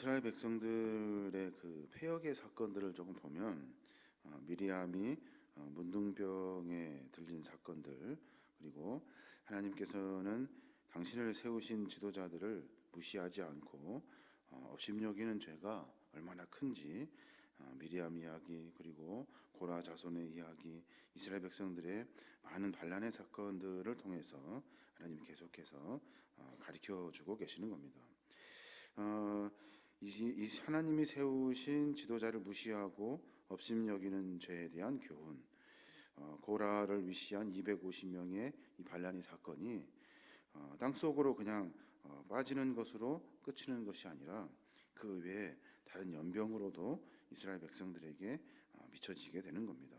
이스라엘 백성들의 그 폐역의 사건들을 조금 보면 어, 미리암이 어, 문둥병에 들린 사건들 그리고 하나님께서는 당신을 세우신 지도자들을 무시하지 않고 어, 업심여기는 죄가 얼마나 큰지 어, 미리암 이야기 그리고 고라 자손의 이야기 이스라엘 백성들의 많은 반란의 사건들을 통해서 하나님 계속해서 어, 가르쳐 주고 계시는 겁니다. 어, 이, 이 하나님이 세우신 지도자를 무시하고 업심여기는 죄에 대한 교훈. 어, 고라를 위시한 250명의 이 반란의 사건이 어, 땅 속으로 그냥 어, 빠지는 것으로 끝이는 것이 아니라 그 외에 다른 연병으로도 이스라엘 백성들에게 어, 미쳐지게 되는 겁니다.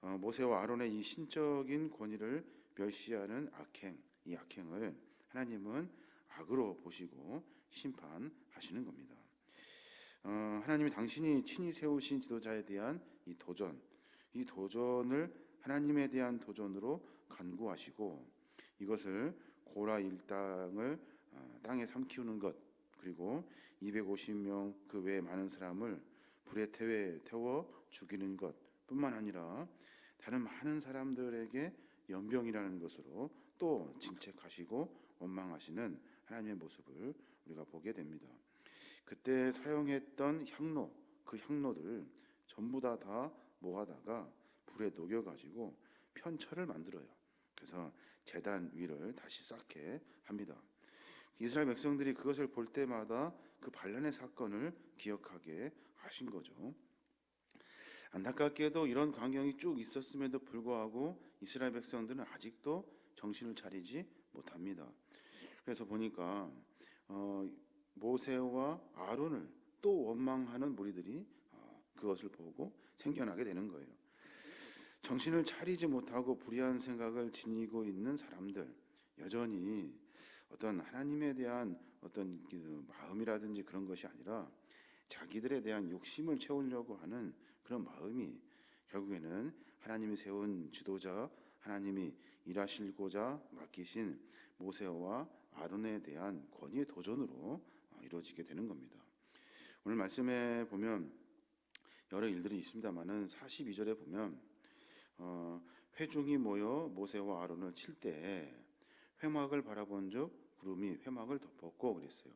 어, 모세와 아론의 이 신적인 권위를 멸시하는 악행, 이 악행을 하나님은 악으로 보시고 심판하시는 겁니다. 어, 하나님이 당신이 친히 세우신 지도자에 대한 이 도전, 이 도전을 하나님에 대한 도전으로 간구하시고 이것을 고라 일당을 어, 땅에 삼키우는 것 그리고 250명 그 외에 많은 사람을 불에 태워 죽이는 것뿐만 아니라 다른 많은 사람들에게 연병이라는 것으로 또 질책하시고 원망하시는 하나님의 모습을 우리가 보게 됩니다. 그때 사용했던 향로, 그 향로들 전부 다 다 모아다가 불에 녹여 가지고 편철을 만들어요. 그래서 재단 위를 다시 쌓게 합니다. 이스라엘 백성들이 그것을 볼 때마다 그 반란의 사건을 기억하게 하신 거죠. 안타깝게도 이런 광경이 쭉 있었음에도 불구하고 이스라엘 백성들은 아직도 정신을 차리지 못합니다. 그래서 보니까 어, 모세와 아론을 또 원망하는 무리들이 어, 그것을 보고 생겨나게 되는 거예요. 정신을 차리지 못하고 불의한 생각을 지니고 있는 사람들 여전히 어떤 하나님에 대한 어떤 그 마음이라든지 그런 것이 아니라 자기들에 대한 욕심을 채우려고 하는 그런 마음이 결국에는 하나님이 세운 지도자 하나님이 일하시고자 맡기신 모세와 아론에 대한 권위의 도전으로 어, 이루어지게 되는 겁니다. 오늘 말씀에 보면 여러 일들이 있습니다만은 42절에 보면 어, 회중이 모여 모세와 아론을 칠 때 회막을 바라본 즉 구름이 회막을 덮었고 그랬어요.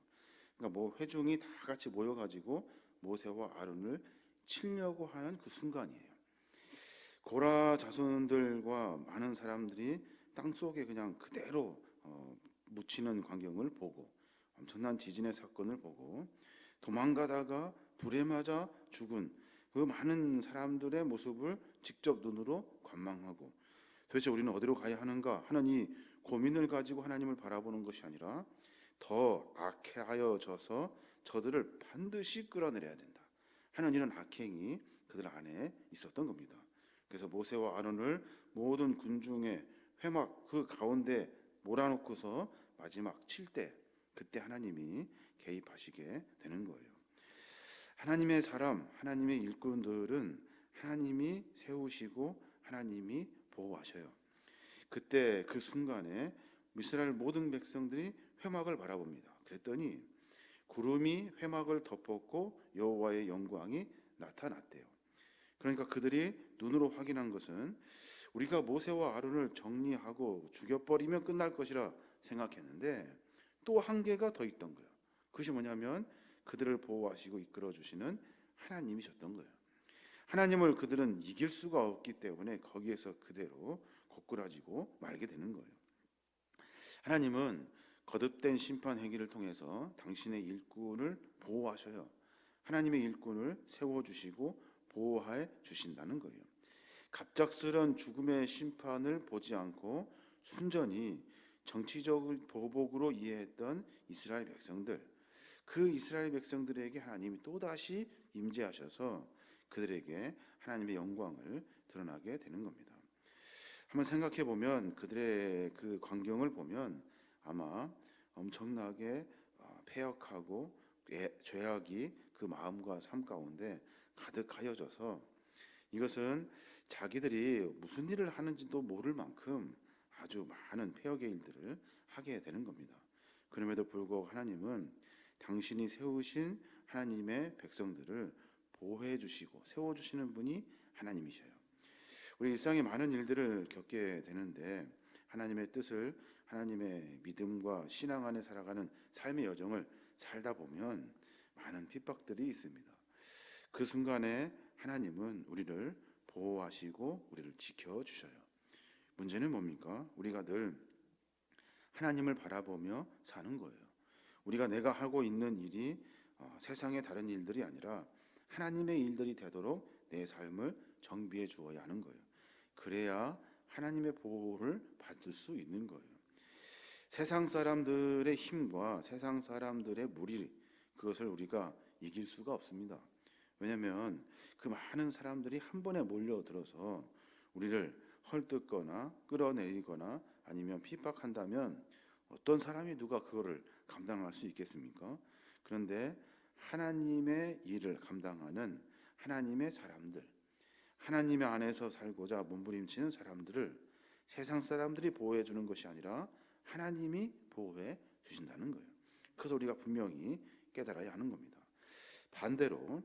그러니까 뭐 회중이 다 같이 모여 가지고 모세와 아론을 치려고 하는 그 순간이에요. 고라 자손들과 많은 사람들이 땅 속에 그냥 그대로 어, 묻히는 광경을 보고 엄청난 지진의 사건을 보고 도망가다가 불에 맞아 죽은 그 많은 사람들의 모습을 직접 눈으로 관망하고 도대체 우리는 어디로 가야 하는가 하는 이 고민을 가지고 하나님을 바라보는 것이 아니라 더 악해하여 져서 저들을 반드시 끌어내려야 된다 하는 이런 악행이 그들 안에 있었던 겁니다. 그래서 모세와 아론을 모든 군중의 회막 그 가운데 몰아놓고서 마지막 칠 때 그때 하나님이 개입하시게 되는 거예요. 하나님의 사람, 하나님의 일꾼들은 하나님이 세우시고 하나님이 보호하셔요. 그때 그 순간에 이스라엘 모든 백성들이 회막을 바라봅니다. 그랬더니 구름이 회막을 덮었고 여호와의 영광이 나타났대요. 그러니까 그들이 눈으로 확인한 것은 우리가 모세와 아론을 정리하고 죽여버리면 끝날 것이라 생각했는데 또 한계가 더 있던 거예요. 그것이 뭐냐면 그들을 보호하시고 이끌어 주시는 하나님이셨던 거예요. 하나님을 그들은 이길 수가 없기 때문에 거기에서 그대로 고꾸라지고 말게 되는 거예요. 하나님은 거듭된 심판 행위를 통해서 당신의 일꾼을 보호하셔요. 하나님의 일꾼을 세워 주시고 보호해 주신다는 거예요. 갑작스런 죽음의 심판을 보지 않고 순전히 정치적 보복으로 이해했던 이스라엘 백성들, 그 이스라엘 백성들에게 하나님이 또다시 임재하셔서 그들에게 하나님의 영광을 드러나게 되는 겁니다. 한번 생각해 보면 그들의 그 광경을 보면 아마 엄청나게 어, 폐역하고 죄악이 그 마음과 삶 가운데 가득하여져서 이것은 자기들이 무슨 일을 하는지도 모를 만큼 아주 많은 폐역의 일들을 하게 되는 겁니다. 그럼에도 불구하고 하나님은 당신이 세우신 하나님의 백성들을 보호해 주시고 세워 주시는 분이 하나님이셔요. 우리 일상에 많은 일들을 겪게 되는데 하나님의 뜻을 하나님의 믿음과 신앙 안에 살아가는 삶의 여정을 살다 보면 많은 핍박들이 있습니다. 그 순간에 하나님은 우리를 보호하시고 우리를 지켜 주셔요. 문제는 뭡니까? 우리가 늘 하나님을 바라보며 사는 거예요. 우리가 내가 하고 있는 일이 어, 세상의 다른 일들이 아니라 하나님의 일들이 되도록 내 삶을 정비해 주어야 하는 거예요. 그래야 하나님의 보호를 받을 수 있는 거예요. 세상 사람들의 힘과 세상 사람들의 무리 그것을 우리가 이길 수가 없습니다. 왜냐하면 그 많은 사람들이 한 번에 몰려들어서 우리를 헐뜯거나 끌어내리거나 아니면 핍박한다면 어떤 사람이 누가 그거를 감당할 수 있겠습니까? 그런데 하나님의 일을 감당하는 하나님의 사람들, 하나님의 안에서 살고자 몸부림치는 사람들을 세상 사람들이 보호해 주는 것이 아니라 하나님이 보호해 주신다는 거예요. 그래서 우리가 분명히 깨달아야 하는 겁니다. 반대로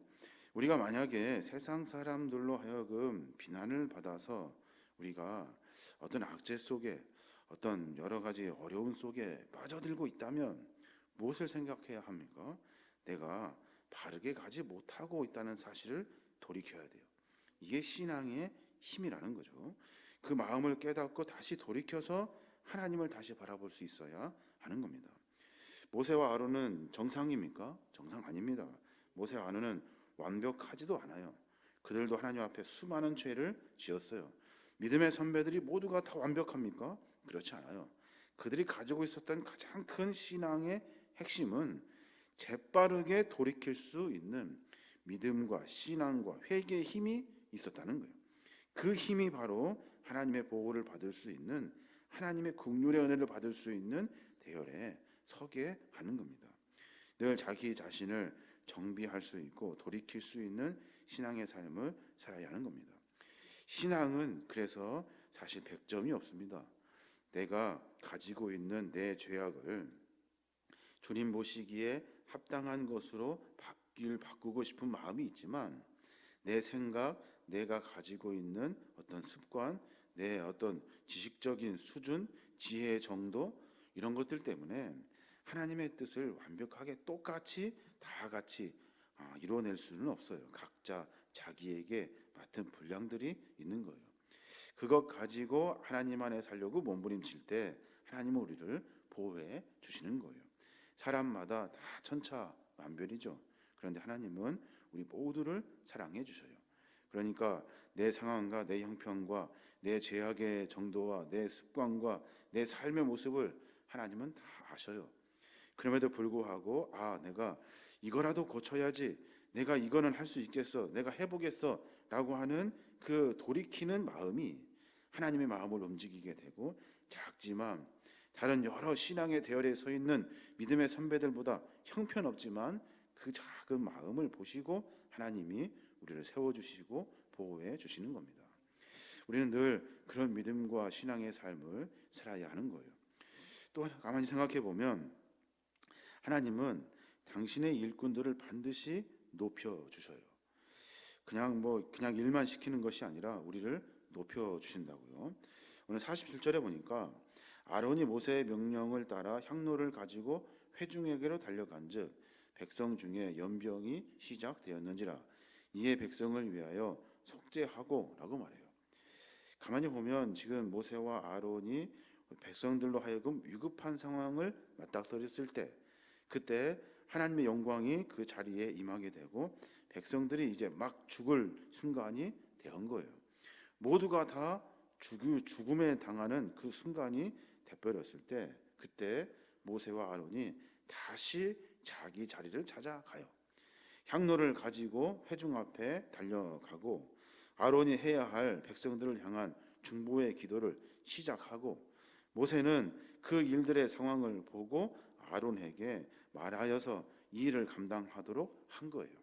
우리가 만약에 세상 사람들로 하여금 비난을 받아서 우리가 어떤 악재 속에 어떤 여러 가지 어려운 속에 빠져들고 있다면 무엇을 생각해야 합니까? 내가 바르게 가지 못하고 있다는 사실을 돌이켜야 돼요. 이게 신앙의 힘이라는 거죠. 그 마음을 깨닫고 다시 돌이켜서 하나님을 다시 바라볼 수 있어야 하는 겁니다. 모세와 아론은 정상입니까? 정상 아닙니다. 모세와 아론은 완벽하지도 않아요. 그들도 하나님 앞에 수많은 죄를 지었어요. 믿음의 선배들이 모두가 다 완벽합니까? 그렇지 않아요. 그들이 가지고 있었던 가장 큰 신앙의 핵심은 재빠르게 돌이킬 수 있는 믿음과 신앙과 회개의 힘이 있었다는 거예요. 그 힘이 바로 하나님의 보호를 받을 수 있는 하나님의 국률의 은혜를 받을 수 있는 대열에 서게 하는 겁니다. 늘 자기 자신을 정비할 수 있고 돌이킬 수 있는 신앙의 삶을 살아야 하는 겁니다. 신앙은 그래서 사실 100점이 없습니다. 내가 가지고 있는 내 죄악을 주님 보시기에 합당한 것으로 바뀔 바꾸고 싶은 마음이 있지만 내 생각, 내가 가지고 있는 어떤 습관, 내 어떤 지식적인 수준, 지혜 정도 이런 것들 때문에 하나님의 뜻을 완벽하게 똑같이 다 같이 아, 이루어낼 수는 없어요. 각자 자기에게 맡은 분량들이 있는 거예요. 그것 가지고 하나님 안에 살려고 몸부림칠 때 하나님은 우리를 보호해 주시는 거예요. 사람마다 다 천차만별이죠. 그런데 하나님은 우리 모두를 사랑해 주셔요. 그러니까 내 상황과 내 형편과 내 죄악의 정도와 내 습관과 내 삶의 모습을 하나님은 다 아셔요. 그럼에도 불구하고 아 내가 이거라도 고쳐야지 내가 이거는 할 수 있겠어 내가 해보겠어 라고 하는 그 돌이키는 마음이 하나님의 마음을 움직이게 되고 작지만 다른 여러 신앙의 대열에 서 있는 믿음의 선배들보다 형편없지만 그 작은 마음을 보시고 하나님이 우리를 세워주시고 보호해 주시는 겁니다. 우리는 늘 그런 믿음과 신앙의 삶을 살아야 하는 거예요. 또 가만히 생각해 보면 하나님은 당신의 일꾼들을 반드시 높여 주셔요. 그냥 뭐 그냥 일만 시키는 것이 아니라 우리를 높여 주신다고요. 오늘 47절에 보니까 아론이 모세의 명령을 따라 향로를 가지고 회중에게로 달려간즉 백성 중에 연병이 시작되었는지라 이에 백성을 위하여 속죄하고라고 말해요. 가만히 보면 지금 모세와 아론이 백성들로 하여금 위급한 상황을 맞닥뜨렸을 때 그때 하나님의 영광이 그 자리에 임하게 되고 백성들이 이제 막 죽을 순간이 되는 거예요. 모두가 다 죽음에 당하는 그 순간이 돼버렸을 때 그때 모세와 아론이 다시 자기 자리를 찾아가요. 향로를 가지고 회중 앞에 달려가고 아론이 해야 할 백성들을 향한 중보의 기도를 시작하고 모세는 그 일들의 상황을 보고 아론에게 말하여서 이 일을 감당하도록 한 거예요.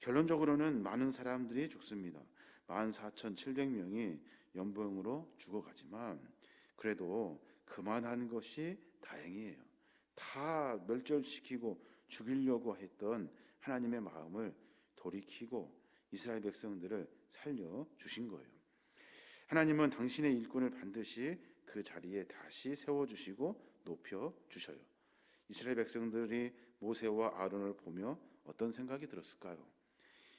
결론적으로는 많은 사람들이 죽습니다. 14,700명이 연병으로 죽어가지만 그래도 그만한 것이 다행이에요. 다 멸절시키고 죽이려고 했던 하나님의 마음을 돌이키고 이스라엘 백성들을 살려 주신 거예요. 하나님은 당신의 일꾼을 반드시 그 자리에 다시 세워 주시고 높여 주셔요. 이스라엘 백성들이 모세와 아론을 보며 어떤 생각이 들었을까요?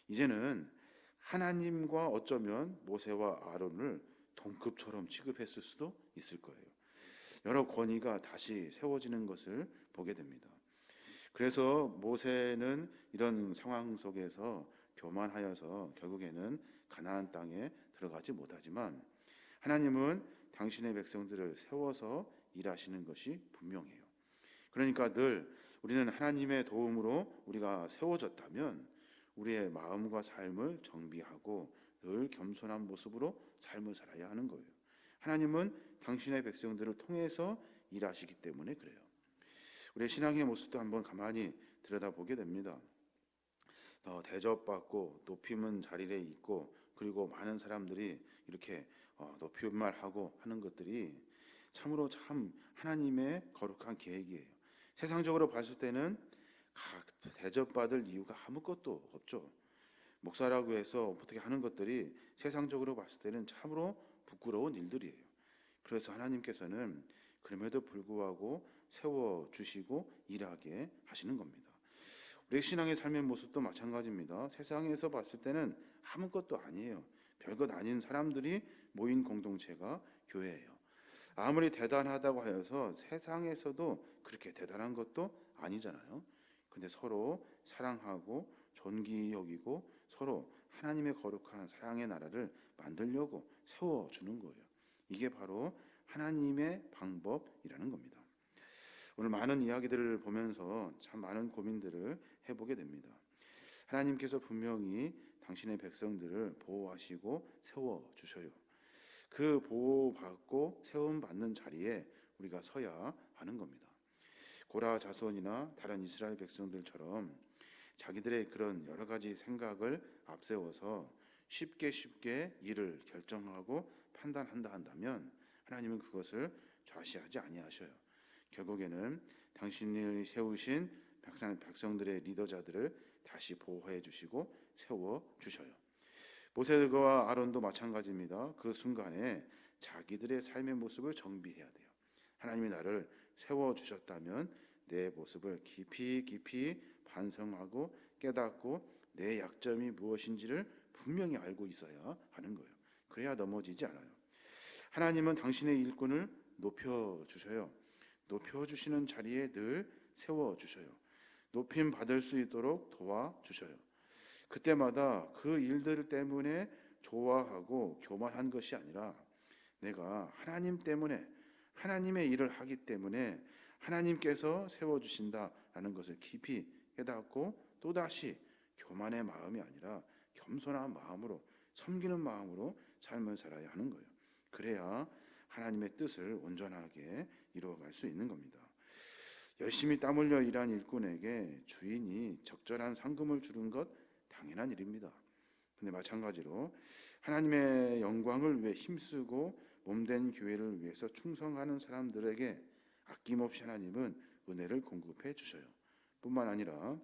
이제는 하나님과 어쩌면 모세와 아론을 동급처럼 취급했을 수도 있을 거예요. 여러 권위가 다시 세워지는 것을 보게 됩니다. 그래서 모세는 이런 상황 속에서 교만하여서 결국에는 가나안 땅에 들어가지 못하지만 하나님은 당신의 백성들을 세워서 일하시는 것이 분명해요. 그러니까 늘 우리는 하나님의 도움으로 우리가 세워졌다면 우리의 마음과 삶을 정비하고 늘 겸손한 모습으로 삶을 살아야 하는 거예요. 하나님은 당신의 백성들을 통해서 일하시기 때문에 그래요. 우리의 신앙의 모습도 한번 가만히 들여다보게 됩니다. 어, 대접받고 높임은 자리에 있고 그리고 많은 사람들이 이렇게 어, 높임말하고 하는 것들이 참으로 참 하나님의 거룩한 계획이에요. 세상적으로 봤을 때는 각 대접받을 이유가 아무것도 없죠. 목사라고 해서 어떻게 하는 것들이 세상적으로 봤을 때는 참으로 부끄러운 일들이에요. 그래서 하나님께서는 그럼에도 불구하고 세워 주시고 일하게 하시는 겁니다. 우리 신앙의 삶의 모습도 마찬가지입니다. 세상에서 봤을 때는 아무것도 아니에요. 별것 아닌 사람들이 모인 공동체가 교회예요. 아무리 대단하다고 하여서 세상에서도 그렇게 대단한 것도 아니잖아요. 근데 서로 사랑하고 존귀 여기고 서로 하나님의 거룩한 사랑의 나라를 만들려고 세워 주는 거예요. 이게 바로 하나님의 방법이라는 겁니다. 오늘 많은 이야기들을 보면서 참 많은 고민들을 해보게 됩니다. 하나님께서 분명히 당신의 백성들을 보호하시고 세워 주셔요. 그 보호받고 세움 받는 자리에 우리가 서야 하는 겁니다. 고라 자손이나 다른 이스라엘 백성들처럼 자기들의 그런 여러 가지 생각을 앞세워서 쉽게 쉽게 일을 결정하고 판단한다 한다면 하나님은 그것을 좌시하지 아니하셔요. 결국에는 당신이 세우신 백성, 백성들의 리더자들을 다시 보호해 주시고 세워 주셔요. 모세와 아론도 마찬가지입니다. 그 순간에 자기들의 삶의 모습을 정비해야 돼요. 하나님이 나를 세워 주셨다면 내 모습을 깊이 깊이 반성하고 깨닫고 내 약점이 무엇인지를 분명히 알고 있어야 하는 거예요. 그래야 넘어지지 않아요. 하나님은 당신의 일꾼을 높여 주셔요. 높여 주시는 자리에 늘 세워 주셔요. 높임 받을 수 있도록 도와 주셔요. 그때마다 그 일들 때문에 좋아하고 교만한 것이 아니라 내가 하나님 때문에 하나님의 일을 하기 때문에 하나님께서 세워 주신다라는 것을 깊이 깨닫고 또다시 교만의 마음이 아니라 겸손한 마음으로 섬기는 마음으로 삶을 살아야 하는 거예요. 그래야 하나님의 뜻을 온전하게 이루어갈 수 있는 겁니다. 열심히 땀 흘려 일한 일꾼에게 주인이 적절한 상금을 주는 것 당연한 일입니다. 근데 마찬가지로 하나님의 영광을 위해 힘쓰고 몸된 교회를 위해서 충성하는 사람들에게 아낌없이 하나님은 은혜를 공급해 주셔요. 뿐만 아니라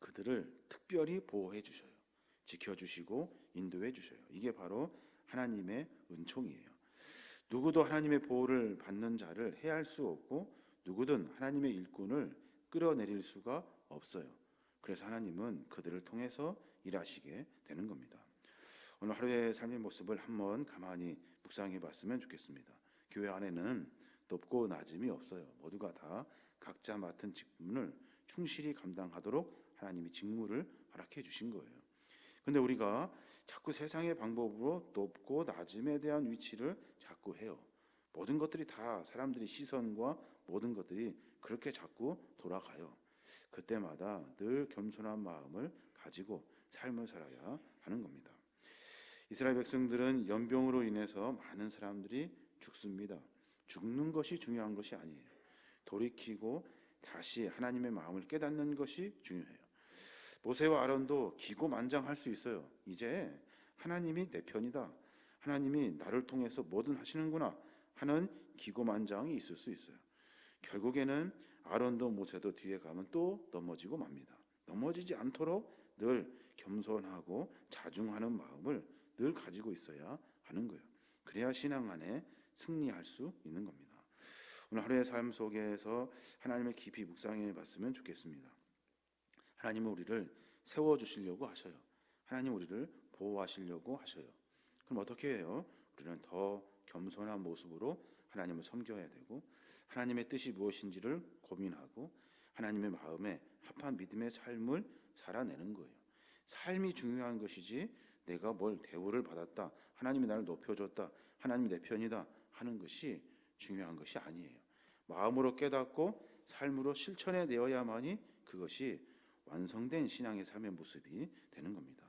그들을 특별히 보호해 주셔요. 지켜 주시고 인도해 주셔요. 이게 바로 하나님의 은총이에요. 누구도 하나님의 보호를 받는 자를 해할 수 없고 누구든 하나님의 일꾼을 끌어내릴 수가 없어요. 그래서 하나님은 그들을 통해서 일하시게 되는 겁니다. 오늘 하루의 삶의 모습을 한번 가만히 묵상해 봤으면 좋겠습니다. 교회 안에는 높고 낮음이 없어요. 모두가 다 각자 맡은 직분을 충실히 감당하도록 하나님이 직무를 허락해 주신 거예요. 근데 우리가 자꾸 세상의 방법으로 높고 낮음에 대한 위치를 자꾸 해요. 모든 것들이 다 사람들의 시선과 모든 것들이 그렇게 자꾸 돌아가요. 그때마다 늘 겸손한 마음을 가지고 삶을 살아야 하는 겁니다. 이스라엘 백성들은 연병으로 인해서 많은 사람들이 죽습니다. 죽는 것이 중요한 것이 아니에요. 돌이키고 다시 하나님의 마음을 깨닫는 것이 중요해요. 모세와 아론도 기고만장할 수 있어요. 이제 하나님이 내 편이다. 하나님이 나를 통해서 뭐든 하시는구나 하는 기고만장이 있을 수 있어요. 결국에는 아론도 모세도 뒤에 가면 또 넘어지고 맙니다. 넘어지지 않도록 늘 겸손하고 자중하는 마음을 늘 가지고 있어야 하는 거예요. 그래야 신앙 안에 승리할 수 있는 겁니다. 오늘 하루의 삶 속에서 하나님을 깊이 묵상해 봤으면 좋겠습니다. 하나님은 우리를 세워 주시려고 하셔요. 하나님 우리를 보호하시려고 하셔요. 그럼 어떻게 해요? 우리는 더 겸손한 모습으로 하나님을 섬겨야 되고 하나님의 뜻이 무엇인지를 고민하고 하나님의 마음에 합한 믿음의 삶을 살아내는 거예요. 삶이 중요한 것이지 내가 뭘 대우를 받았다. 하나님이 나를 높여줬다. 하나님이 내 편이다 하는 것이 중요한 것이 아니에요. 마음으로 깨닫고 삶으로 실천해 내어야만이 그것이 완성된 신앙의 삶의 모습이 되는 겁니다.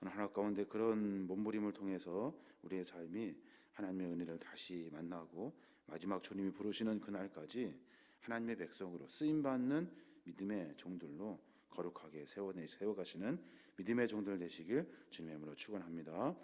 오늘 하나 가운데 그런 몸부림을 통해서 우리의 삶이 하나님의 은혜를 다시 만나고 마지막 주님이 부르시는 그날까지 하나님의 백성으로 쓰임 받는 믿음의 종들로 거룩하게 세워 세워가시는 믿음의 종들 되시길 주님의 이름으로 축원합니다.